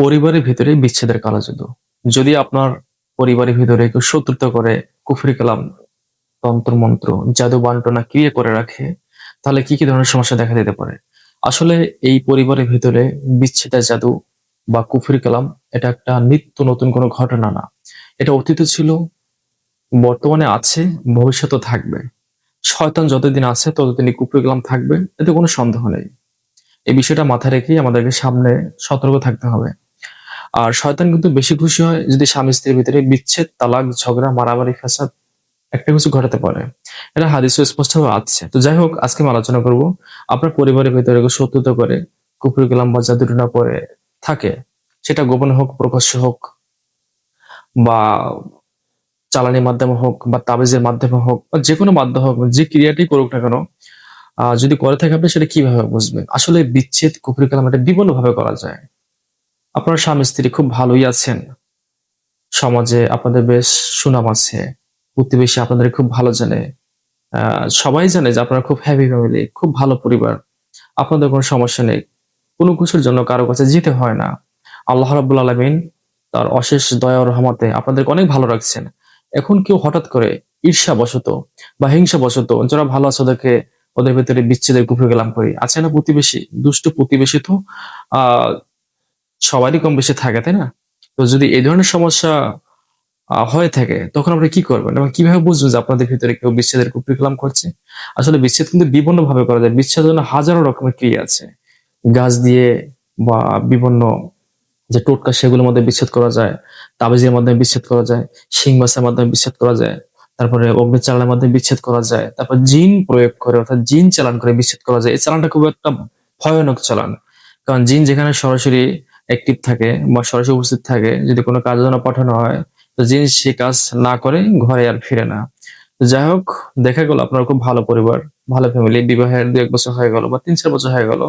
পরিবারের ভিতরে বিচ্ছেদের কালো জাদু যদি আপনার পরিবারের ভিতরে কেউ শত্রুতা করে, কুফরি কালাম, তন্ত্র, মন্ত্র, জাদু বান্টনা ক্রিয়া করে রাখে, তাহলে কি কি ধরনের সমস্যা দেখা দিতে পারে? আসলে এই পরিবারের ভিতরে বিচ্ছেদের জাদু বা কুফরি কালাম, এটা একটা নিত্য নতুন কোনো ঘটনা না। এটা অতীত ছিল, বর্তমানে আছে ভবিষ্যতে থাকবে। শয়তান যতদিন আছে, ততদিনই কুফরি কালাম থাকবে, এতে কোনো সন্দেহ নেই। এই বিষয়টা মাথায় রেখেই আমাদেরকে সামনে সতর্ক থাকতে হবে। আর শয়তান কিন্তু বেশি খুশি হয় যদি স্বামী স্ত্রীর ভিতরে বিচ্ছেদ, তালাক, ঝগড়া, মারামারি, ফ্যাসাদ একটা কিছু ঘটাতে পারে। এটা হাদিস স্পষ্ট আছে। তো যাই হোক, আজকে আমি আলোচনা করব আপনার পরিবারের ভিতরে শত্রুতা করে, কুকুর, গেলাম বা জাদুটনা করে থাকে, সেটা গোপন হোক, প্রকাশ্য হোক, বা চালানির মাধ্যমে হোক, বা তাবিজের মাধ্যমে হোক, বা যে কোনো মাধ্যমে হোক, যে ক্রিয়াটি করুক না কেন যদি করে থাকে আপনি সেটা কীভাবে বুঝবেন? আসলে বিচ্ছেদ, কুকুর কালাম এটা বিভিন্ন ভাবে করা যায়। আপনার স্বামী স্ত্রী খুব ভালোই আছেন। সমাজে আপনাদের বেশ সুনাম আছে। প্রতিবেশী আপনাদের খুব ভালো জানে। সবাই জানে যে আপনারা খুব হ্যাপি ফ্যামিলি খুব ভালো পরিবার। আপনাদের কোনো সমস্যা নেই। কোনো কিছুর জন্য কারও কাছে যেতে হয় না। আল্লাহ রাবুল আলমিন তার অশেষ দয়া রহমতে আপনাদেরকে অনেক ভালো রাখছেন। এখন কেউ হঠাৎ করে ঈর্ষা বশত বা হিংসা বশত যারা ভালো আছে ওদেরকে, ওদের ভেতরে বিচ্ছেদের কুকুর গেলাম করি। আছে না প্রতিবেশী? দুষ্ট প্রতিবেশী তো? আহ সবারই কম বেশি থাকে, তাই না? তো যদি এই ধরনের সমস্যা হয়ে থাকে, তখন আপনি কি করবেন? এবং কীভাবে বুঝবেন যে আপনাদের ভিতরে কেউ বিচ্ছেদের কুপ্রিকলাম করছে? আসলে বিচ্ছেদ কিন্তু বিভিন্ন ভাবে করা যায়। বিচ্ছেদের জন্য হাজারো রকমের ক্রিয়া আছে। গাছ দিয়ে বা বিভিন্ন যে টোটকা, সেগুলোর মধ্যে বিচ্ছেদ করা যায়। তাবিজের মাধ্যমে বিচ্ছেদ করা যায়। শিং মাছের মাধ্যমে বিচ্ছেদ করা যায়। তারপরে অগ্নি চালানের মাধ্যমে বিচ্ছেদ করা যায়। তারপর জিন প্রয়োগ করে, অর্থাৎ জিন চালান করে বিচ্ছেদ করা যায়। এই চালানটা খুব একটা ভয়ানক চালান। কারণ জিন যেখানে সরাসরি অ্যাক্টিভ থাকে বা সরাসরি উপস্থিত থাকে, যদি কোনো কাজের জন্য পাঠানো হয়, তো জিন সে কাজ না করে ঘরে আর ফিরে না। যাই হোক, দেখা গেল আপনার খুব ভালো পরিবার, ভালো ফ্যামিলি বিবাহের দু এক বছর হয়ে গেল বা তিন চার বছর হয়ে গেল,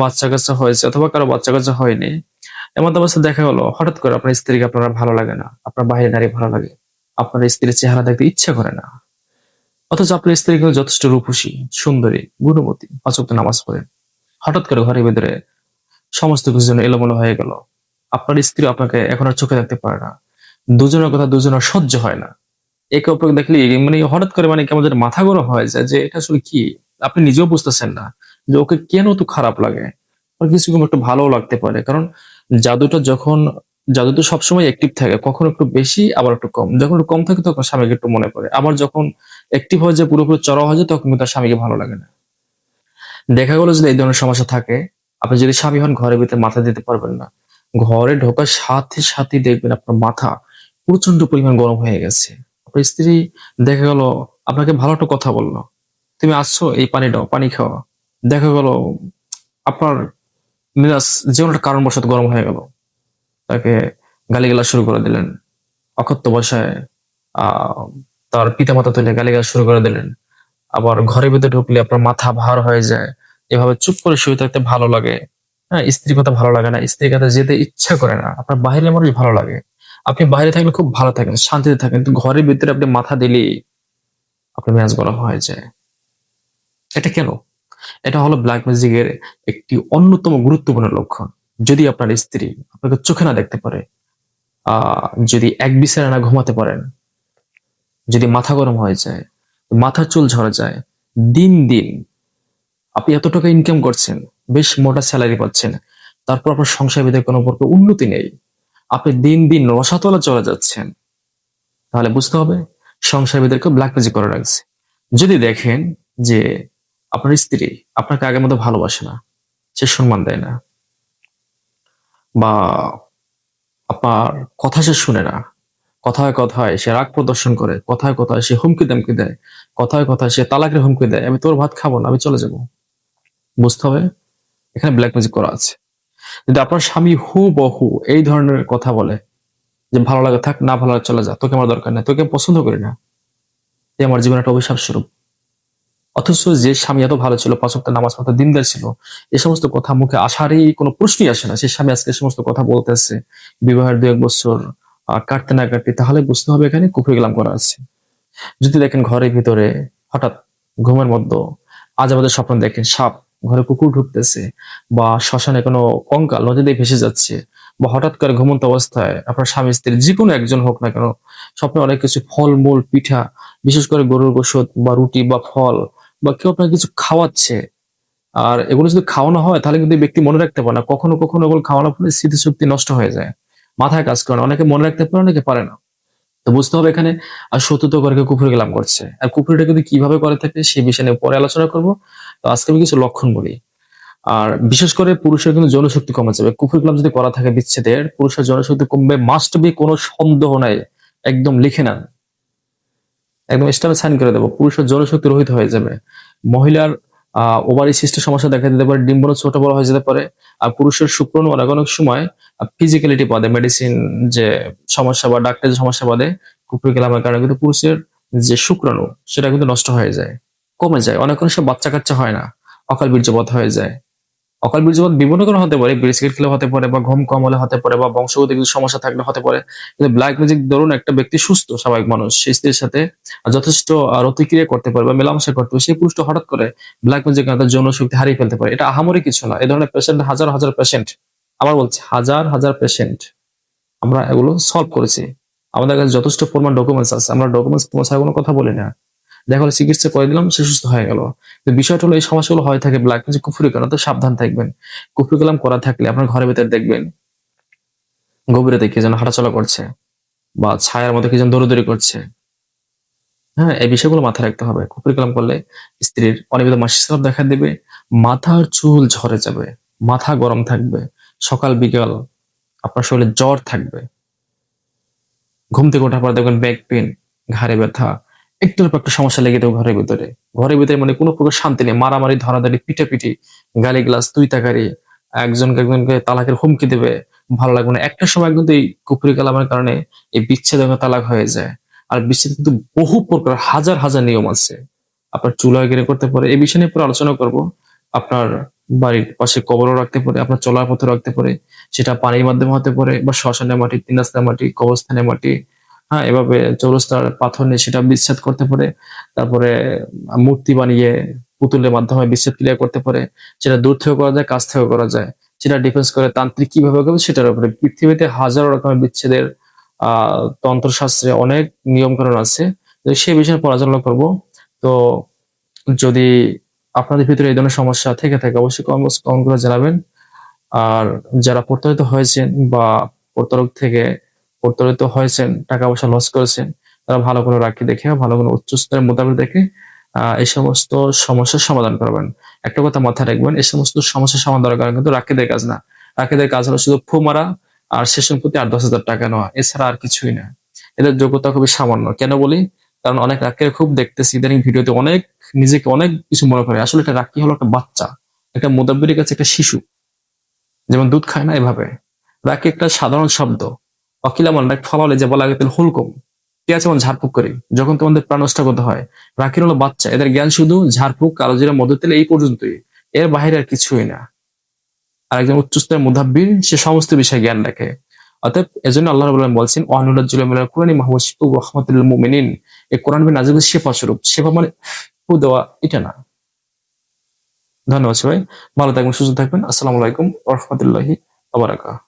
বাচ্চা কাচ্চা হয়েছে অথবা কারও বাচ্চা কাচ্চা হয়নি, এমন অবস্থা দেখা গেলো, হঠাৎ করে আপনার স্ত্রীকে আপনার ভালো লাগে না, আপনার বাইরে নারী ভালো লাগে, আপনার স্ত্রীর চেহারা দেখতে ইচ্ছা করে না। অথচ আপনার স্ত্রী কিন্তু যথেষ্ট রূপসী, সুন্দরী, গুণবতী পাঁচক্ত নামাজ পড়েন। হঠাৎ করে ঘরের ভিতরে সমস্ত কিছু যেন এলোমেলো হয়ে গেল। আপনার স্ত্রী আপনাকে এখন আর চোখে দেখতে পারে না। দুজনের কথা দুজনের সহ্য হয় না। একে অপরকে দেখলে মানে হঠাৎ করে মানে যেন মাথা গরম হয়ে যায় যে এটা আসলে কি? আপনি নিজেও বুঝতেছেন না যে ওকে কেন তো খারাপ লাগে? কিছু একটু ভালোও লাগতে পারে। কারণ জাদুটা যখন জাদু তো সবসময় অ্যাক্টিভ থাকে, কখনো একটু বেশি, আবার একটু কম। যখন একটু কম থাকে তখন স্বামীকে একটু মনে পড়ে। আবার যখন অ্যাক্টিভ হয়ে যায়, পুরোপুরি চড়া হয়ে যায়, তখন তার স্বামীকে ভালো লাগে না। দেখা গেলো যদি এই ধরনের সমস্যা থাকে আপনি যদি স্বামী হন, ঘরের ভিতরে মাথা দিতে পারবেন না। ঘরে ঢোকার সাথে সাথে দেখবেন আপনার মাথা প্রচণ্ড পরিমাণ গরম হয়ে গেছে। আপনার স্ত্রী দেখা গেল, আপনাকে ভালো একটা কথা বলল। তুমি আসছো, এই পানি পানি খাওয়া দেখা গেল, আপনার মেজাজ যে কোনো কারণবশত গরম হয়ে গেল। তাকে গালিগালা শুরু করে দিলেন। অকথ্য আহ তার পিতামাতা তুলে গালিগালা শুরু করে দিলেন। আবার ঘরের ভিতরে ঢুকলে আপনার মাথা ভার হয়ে যায়। এভাবে চুপ করে শুয়ে থাকতে ভালো লাগে। হ্যাঁ স্ত্রীর কথা ভালো লাগে না, স্ত্রীর কথা যেতে ইচ্ছা করে না। আপনার বাইরে মানুষ ভালো লাগে। আপনি বাইরে থাকলে খুব ভালো থাকেন, শান্তিতে থাকেন। কিন্তু ঘরের ভিতরে আপনি মাথা দিলেই আপনার ম্যাচ গরম হয়ে যায়। এটা কেন? এটা হলো ব্ল্যাক ম্যাজিকের একটি অন্যতম গুরুত্বপূর্ণ লক্ষণ। যদি আপনার স্ত্রী আপনাকে চোখে না দেখতে পারে যদি এক বিছানা না ঘুমাতে পারেন, যদি মাথা গরম হয়ে যায়, মাথার চুল ঝরে যায়, দিন দিন আপনি এত টাকা ইনকাম করছেন, বেশ মোটা স্যালারি পাচ্ছেন, তারপর আপনার সংসার ভিতরে কোনো প্রকার উন্নতি নেই। আপনি দিন দিন রসাতলা চলে যাচ্ছেন। তাহলে বুঝতে হবে, সংসার ভিতরে ব্ল্যাক করে রাখছে। যদি দেখেন যে আপনার স্ত্রী আপনাকে আগের মতো ভালোবাসে না, সে সম্মান দেয় না, বা আপনার কথা সে শুনে না, কথায় কথায় সে রাগ প্রদর্শন করে, কথায় কথায় সে হুমকি দামকি দেয়, কথায় কথায় সে তালাকের হুমকি দেয়, আমি তোর ভাত খাব না, আমি চলে যাব। বুঝতে হবে? এখানে ব্ল্যাক ম্যাজিক করা আছে। যদি আপনার স্বামী হু বহু এই ধরনের কথা বলে, যে ভালো লাগে থাক, না ভালো লাগে চলে যা, তোকে আমার দরকার নেই, তোকে পছন্দ করি না, এ আমার জীবনে একটা অভিশাপ স্বরূপ। অথচ যে স্বামী এত ভালো ছিল, পাঁচ ওয়াক্ত নামাজ পড়তে দিনদার ছিল, এ সমস্ত কথা মুখে আসারই কোনো প্রশ্নই আসে না। সে স্বামী আজকে সমস্ত কথা বলতে বলতেছে, বিবাহের দু এক বছর কাটতে না কাটতে, তাহলে বুঝতে হবে এখানে কুকুর গেলাম করা আছে। যদি দেখেন ঘরের ভিতরে হঠাৎ ঘুমের মধ্যে আজ আমাদের স্বপ্ন দেখেন, সাপ ঘরে কুকুর ঢুকতেছে বা শ্মশানে কোনো কঙ্কাল নদীতে ভেসে যাচ্ছে বা হঠাৎ করে ঘুমন্ত অবস্থায় আপনার স্বামী স্ত্রী যে কোনো একজন হোক না কেন স্বপ্নে অনেক কিছু ফল, মূল, পিঠা, বিশেষ করে গরুর গোশত বা রুটি বা ফল বা কেউ আপনাকে কিছু খাওয়াচ্ছে। আর এগুলো যদি খাওয়ানো হয়, তাহলে কিন্তু ব্যক্তি মনে রাখতে পারে না। কখনো কখনো এগুলো খাওয়ানোর ফলে স্মৃতিশক্তি নষ্ট হয়ে যায়। মাথায় কাজ করে অনেকে মনে রাখতে পারে, অনেকে পারে না। তো বুঝতে হবে এখানে, আর সত্যত করে কুফুরি কালাম করছে। আর কুফুরিটা কিন্তু কীভাবে করে থাকে, সেই বিষয় নিয়ে পরে আলোচনা করব। তো আজকে আমি কিছু লক্ষণ বলি। আর বিশেষ করে পুরুষের কিন্তু যৌনশক্তি কমে যাবে। কুফুরি কালাম যদি করা থাকে বিচ্ছেদের, পুরুষের জনশক্তি কমবে। মাস্ট বি কোনো সন্দেহ নাই। একদম লিখে নেন। একদম স্টামে সাইন করে দেবো। পুরুষের যৌনশক্তি রহিত হয়ে যাবে। মহিলার ওভারি সিস্টের সমস্যা দেখা দিতে পারে ডিম্বন ছোট বড় হয়ে যেতে পারে, আর পুরুষের শুক্রাণু অনেক অনেক সময় ফিজিক্যালিটি বাদে মেডিসিন যে সমস্যা বা ডাক্তার যে সমস্যা বাদে গেলামের কারণে, কিন্তু পুরুষের যে শুক্রাণু, সেটা কিন্তু নষ্ট হয়ে যায়, কমে যায়, অনেক অনেক সময় বাচ্চা কাচ্চা হয় না অকাল বীর্যপাত হয়ে যায়। অকাল বীর্যপাত বিভিন্ন কারণে হতে পারে বিস্কিট খেলে হতে পারে বা ঘুম কম হলে হতে পারে বা বংশগত কিছু সমস্যা থাকলে হতে পারে। কিন্তু ব্ল্যাক ম্যাজিক ধরুন একটা ব্যক্তি সুস্থ, স্বাভাবিক মানুষ সেই স্ত্রীর সাথে যথেষ্ট রতিক্রিয়া করতে পারে বা মেলামেশা করতে পারে সেই পুরুষটা হঠাৎ করে ব্ল্যাক ম্যাজিক তার যৌন শক্তি হারিয়ে ফেলতে পারে। এটা আহামরি কিছু না। এই ধরনের পেশেন্ট হাজার হাজার পেশেন্ট আবার বলছি, হাজার হাজার পেশেন্ট আমরা এগুলো সলভ করেছি। আমাদের কাছে যথেষ্ট পরিমাণ ডকুমেন্টস আছে। আমরা ডকুমেন্টস পৌঁছায় কোনো কথা বলি না। দেখা হলো চিকিৎসা করে দিলাম, সে সুস্থ হয়ে গেল। বিষয়টা হলো এই সমস্যাগুলো হয়ে থাকে ব্ল্যাক ম্যাজিক কুফুরি কেন? তো সাবধান থাকবেন। কুফুরি কালাম করা থাকলে আপনার ঘরের ভেতরে দেখবেন গভীরে দেখে যেন হাঁটাচলা করছে বা ছায়ার মতো কি যেন দৌড়দৌড়ি করছে। হ্যাঁ এই বিষয়গুলো মাথায় রাখতে হবে। কুকুরি কালাম করলে স্ত্রীর অনিয়মিত মাসিক দেখা দেবে, মাথার চুল ঝরে যাবে, মাথা গরম থাকবে, সকাল বিকাল আপনার শরীরে জ্বর থাকবে। ঘুম থেকে ওঠার পর দেখবেন ব্যাক পেন ঘাড়ে ব্যথা একটু একটা সমস্যা লেগে দেবে ঘরের ভিতরে। ঘরের ভিতরে মানে কোনো প্রকার শান্তি নেই, মারামারি, ধরাধারি, পিটাপিটি গালি গ্লাস তুই তাকারি একজনকে একজনকে তালাকের হুমকি দেবে, ভালো লাগবে না। একটা সময় কিন্তু এই কুপুরি কালামের কারণে এই বিচ্ছেদ তালাক হয়ে যায়। আর বিচ্ছেদ কিন্তু বহু প্রকার, হাজার হাজার নিয়ম আছে। আপনার চুলা গেড়ে করতে পারে এই বিষয় নিয়ে পুরো আলোচনা করব। আপনার বাড়ির পাশে কবরও রাখতে পারে, আপনার চলার পথে রাখতে পারে, সেটা পানির মাধ্যমে হতে পারে বা শ্মশানের মাটি তিন রাস্তার মাটি, কবরস্থানের মাটি হ্যাঁ এভাবে চৌরাস্তার পাথর নিয়ে সেটা বিচ্ছেদ করতে পারে, তারপরে মূর্তি বানিয়ে পুতুলের মাধ্যমে বিচ্ছেদ ক্লিয়ার করতে পারে, সেটা দূর থেকে করা যায়, কাছ থেকে করা যায়। সেটা ডিফেন্স করে তান্ত্রিক কীভাবে করবে সেটার উপরে। পৃথিবীতে হাজারো রকমের বিচ্ছেদের আহ তন্ত্রশাস্ত্রে অনেক নিয়ম কানুন আছে সেই বিষয়ে পড়াশোনা করব। তো যদি আপনাদের ভিতরে এই ধরনের সমস্যা থেকে থাকে, অবশ্যই কমেন্ট করে জানাবেন। আর যারা প্রতারিত হয়েছেন বা প্রতারক থেকে প্রতারিত হয়েছেন টাকা পয়সা লস করেছেন, তারা ভালো করে রাখি দেখে, ভালো করে উচ্চস্তরের মোতাবেক দেখে এই সমস্ত সমস্যার সমাধান করবেন। একটা কথা মাথায় রাখবেন, এই সমস্ত সমস্যার সমাধান করা কিন্তু রাখিদের কাজ না। রাখিদের কাজ হলো শুধু ফু মারা আর সেশন প্রতি আট দশ হাজার টাকা নেওয়া, এছাড়া আর কিছুই না। এদের যোগ্যতা খুবই সামান্য। কেন বলি? কারণ অনেক রাকের খুব দেখতেছি, ইদানিং ভিডিওতে অনেক, নিজেকে অনেক কিছু মনে করে। আসলে একটা রাখি হলো একটা বাচ্চা, একটা মোদাব্বিরের কাছে একটা শিশু। যেমন দুধ খায় না এভাবে। রাকি একটা সাধারণ শব্দ। অকিলামন ফলালে যে বলা গেছিল হুলকম। আছে যেমন ঝাড়ফুক করি? যখন তোমাদের প্রাণ নষ্ট হয়। রাখির হলো বাচ্চা। এদের জ্ঞান শুধু ঝাড়ফুক, কালো জিরা, মধু, তেল এই পর্যন্তই। এর বাইরে আর কিছুই না। আর একজন উচ্চস্তরের মুদাব্বির সে সমস্ত বিষয়ে জ্ঞান রাখে। অতএব এজন্য আল্লাহ রাবুল্লাহ বলছেন, ওয়ানুল্লাহ কোরআন মাহমুদ শিপু রহমতুল্লাহ মুমিনিন। এই কোরআন বিন নাজিবুল শেফা স্বরূপ। শেফা মানে ফু দেওয়া, এটা না। ধন্যবাদ সবাই। ভালো থাকবেন, সুস্থ থাকবেন। আসসালামু আলাইকুম রহমতুল্লাহি আবরাকা